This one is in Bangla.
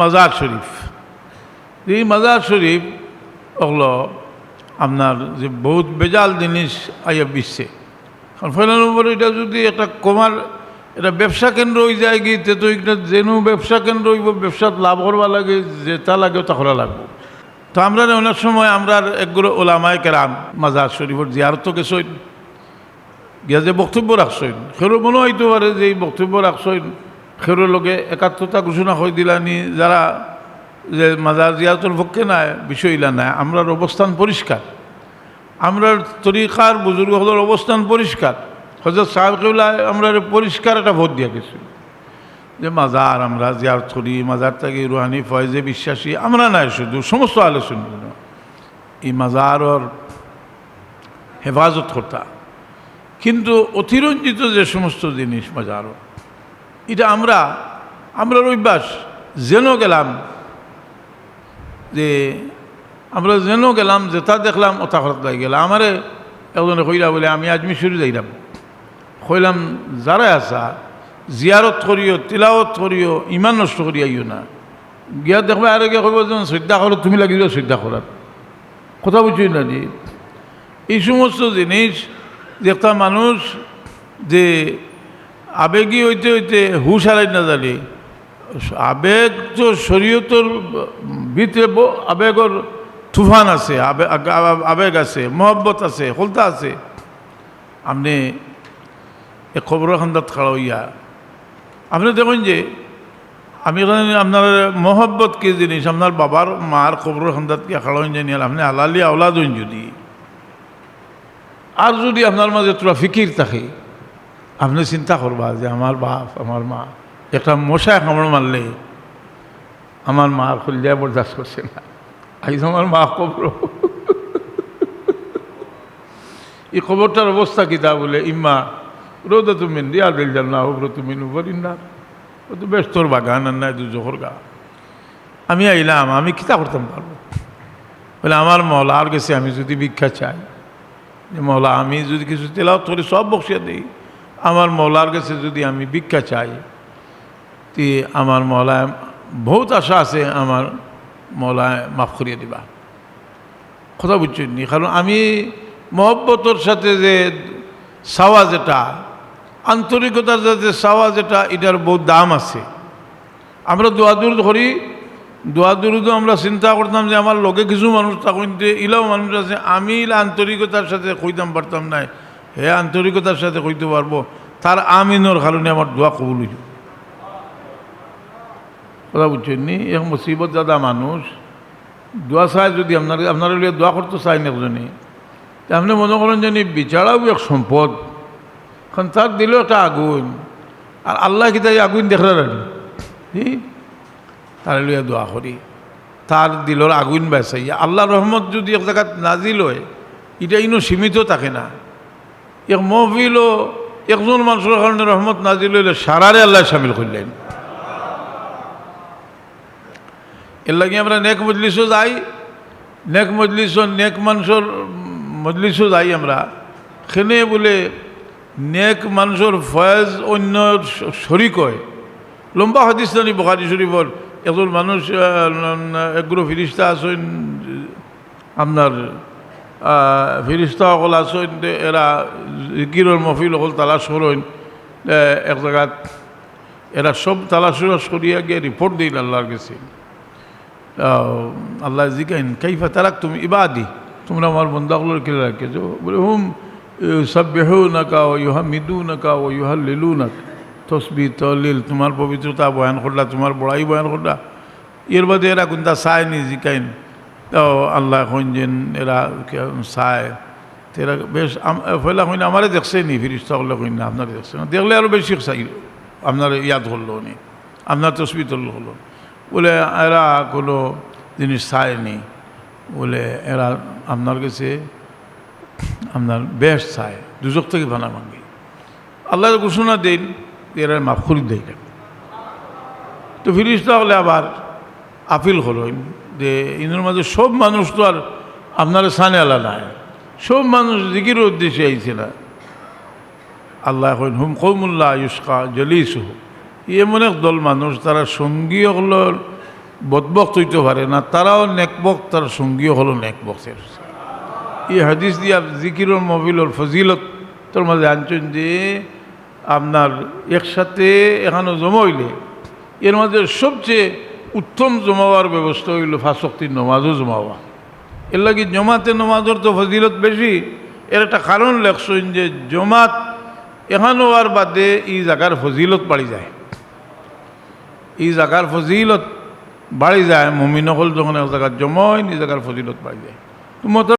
মাজার শরীফ এই মাজার শরীফ ওগুলো আপনার যে বহুত বেজাল জিনিস আইয়া বিশ্বে পয়লা নম্বর এটা যদি একটা কমার এটা ব্যবসা কেন্দ্র হয়ে যায় কি তে এটা যেন ব্যবসা কেন্দ্র হইব ব্যবসাত লাভ করবা লাগে যেটা লাগে তা করা লাগবো তো আমরা অনেক সময় আমরা একগুলো ওলামায় কেরাম মাজার শরীফর জিয়ারত গেছই গিয়া যে বক্তব্য রাখছইন সেরো মনে হইতে পারে যে এই বক্তব্য রাখছইন সেরোর লোকে একাত্মতা ঘোষণা করে দিলানি যারা যে মাজার জিয়ারতর পক্ষে নাই বিষয়ইলা নাই আমরার অবস্থান পরিষ্কার আমরার তরিকার বুজুর্গদের অবস্থান পরিষ্কার হজরত সাহেবকেউলা আমরা পরিষ্কার একটা ভোট দিয়া গেছি যে মাজার আমরা জিয়ারত করি মাজার থেকে রুহানি ফয়েজে, বিশ্বাসী আমরা নাই শুধু, সমস্ত আলোচনা এই মাজারর হেফাজত করতা কিন্তু অতিরঞ্জিত যে সমস্ত জিনিস মাজারও এটা আমরা আমরা অভ্যাস যেন গেলাম যে, আমরা যেন গেলাম যেটা দেখলাম ওটা খরচ লাগে গেলাম আমারে একজনে কইলা বলে, আমি আজমি শুরু যাইলাম। কইলাম, যারা আসা জিয়ারত করিও তিলাওত করিও ইমান নষ্ট করি আইও না। গিয়া দেখবে আর গিয়ে কইব যেন, শ্রদ্ধা করো, তুমি লাগিল শ্রদ্ধা করার কথা বুঝি না জি এই সমস্ত জিনিস যে একটা মানুষ যে আবেগী হইতে হইতে হুশ হারাই না জানি। আবেগ তো শরীয়তর ভিতরে আবেগর তুফান আছে আবেগ আছে, মহব্বত আছে, হলতা আছে। আপনি এ খবর খান্দাত খাড়া হইয়া, আপনি দেখুন যে, আমি আপনার মহব্বত কি জিনিস? আপনার বাবার মার খবর খান্দাত কি খাড়া হইন জানি আপনি আলালি আওলাদ হইন যদি। আর যদি আপনার মাঝে তোরা ফিকির থাকে আপনি চিন্তা করবা যে আমার বাপ, আমার মা একটা মশায় কামড় মারলে আমার মা খুলিয়া বরদাস্ত করছে না। আইজ আমার মা খবর এই খবরটার অবস্থা কি তা বলে, ইম্মা, রোদ তুমি দিল জাল না হোক তুমি নুবরিন না ও তো বেশ তোর বাগান, আর নাই দু জোহর গা। আমি আইলাম, আমি কিতা করতাম পারব? বলে, আমার মলার গেছে, আমি যদি ভিক্ষা চাই। যে মৌলা আমি যদি কিছু তেলাও করে, সব বক্সিয়া দিই। আমার মৌলার কাছে যদি আমি ভিক্ষা চাই, তে আমার মৌলায় বহুত আশা আছে আমার মৌলায় মাফ করিয়ে দিবা। কথা বুঝছেন নি? কারণ আমি মহব্বতর সাথে যে সাওয়া যেটা, আন্তরিকতার সাথে সাওয়া যেটা, এটার বহুত দাম আছে। আমরা দোয়াদুর ধরি দোয়াদুরুদও আমরা চিন্তা করতাম যে আমার লগে কিছু মানুষ তখন ইলাও মানুষ আছে, আমি আন্তরিকতার সাথে কইতাম পারতাম নাই। হে আন্তরিকতার সাথে কইতে পারব, তার আমিনোর কারণে আমার দোয়া কবুল হইল। কথা বুঝছেন নি? এক মুসিবত দাদা মানুষ, দোয়া চায় যদি আপনার আপনার লিয়ে দোয়া করতে চাই না একজনে আপনি মনে করেন যে বিচারাও এক সম্পদ, কারণ তার দিল একটা আগুন, আর আল্লাহ কি আগুন দেখলেন তার লইয়া দোয়া করি। তার দিলর আগুন বেসাই আল্লাহ রহমত যদি এক জায়গাত নাজিল হয়, এটা ইনো সীমিত থাকে না। এক মহফিলও একজন মানুষের কারণে রহমত নাজিল হইলে সারারে আল্লাহ সামিল করলেন। এর লাগে আমরা নেক মজলিসও যাই, নেক মজলিসও নেক মানুষের মজলিসও যাই আমরা। সেনে বলে নেক মানুষের ফয়েজ অন্য শরিক হয়। লম্বা হাদিস জানি বখারি শরীফর, একজন মানুষ এগুলো ফিরিস্তা আছেন আপনার ফিরিস্তা সকল আছেন এরা জিকিরর মফিল সকল তালাশ করেন এক জায়গাত এরা সব তালাশ করিয়া গিয়ে রিপোর্ট দিন আল্লাহর কাছে। আল্লাহ জিকাইন, কাইফা তারাক তুমি ইবাদি? তোমরা আমার বন্দাগুলোর কেলে রাখেছো বলে, হুম সভ্যহু নাকা ও ইহা মিদু নাকা ও ইহা লিলু নাকা তসবি তলিল তোমার পবিত্রতা বয়ান করলা, তোমার বড়াই বয়ান করলা। এর বাদে এরা কোনটা চায় নি জিকাইন। তো আল্লাহ যেন এরা চায়। এরা বেশ ফেলা কইন আমারে দেখছে নি ফিরিস্তা করলে কইন না আপনার দেখছে না। দেখলে আরও বেশি চাই আপনার ইয়াদ করল নি আপনার তসবি তুললো হলো। বলে, এরা কোনো জিনিস চায়নি বলে, এরা আপনার কাছে, আপনার বেশ চায়, দুজক থেকে ভানা ভাঙ্গি আল্লাহ ঘোষণা দিন, এরা মাফ করে দেয়। তো ফিরিস্তা হলে আবার আপিল হলেন যে ইনের মাঝে সব মানুষ তো আর আপনার সানে আলা নাই। সব মানুষ জিকির উদ্দেশ্যে আইছে না। আল্লাহ কইন, হুম কৌমুল্লাহ ইউসকা জলিস এমন এক দল মানুষ, তারা সঙ্গী হলোর বদবক্ত হইতে পারে না, তারাও নেকবক তার সঙ্গীও হলো নেকবক্তের। এই হাদিস দিয়া জিকিরুল মবিলর ফজিলত, তোর মাঝে আনছেন যে, আপনার একসাথে এখানে জমা হইলে, এর মাঝে সবচেয়ে উত্তম জমাওয়ার ব্যবস্থা হইল ফাঁসক্তির নমাজও জমাওয়া। এর লাগে জমাতে নমাজের তো ফজিলত বেশি। এর একটা কারণ লেখছেন যে জমাত এখানো আর বাদে এই জায়গার ফজিলত বাড়ি যায়। এই জায়গার ফজিলত বাড়ি যায় মমিনকল যখন এক জায়গায় জমা হয় এই ফজিলত বাড়ি যায়। তো